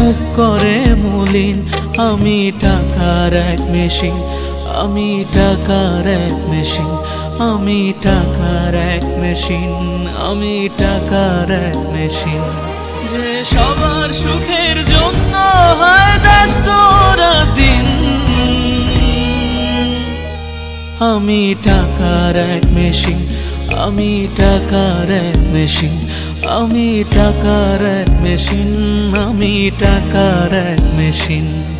মুখ করে মলিন, আমি টাকার এক মেশিন, আমি টাকার এক মেশিন, আমি টাকার এক মেশিন, আমি টাকার এক মেশিন। যে সবার সুখের জন্য হয় ব্যস্ত দিন আমি টাকার এক মেশিন আমি টাকার মেশিন আমি টাকার মেশিন আমি টাকার মেশিন।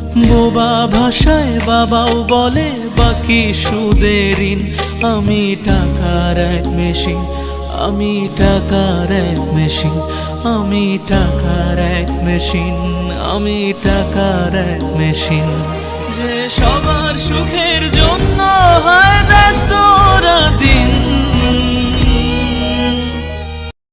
বোবা ভাষায় বাবাও বলে, বাকি সুদের ঋণ, আমি টাকার এক মেশিন, আমি টাকার এক মেশিন, আমি টাকার এক মেশিন, আমি টাকার এক মেশিন। যে সবার সুখের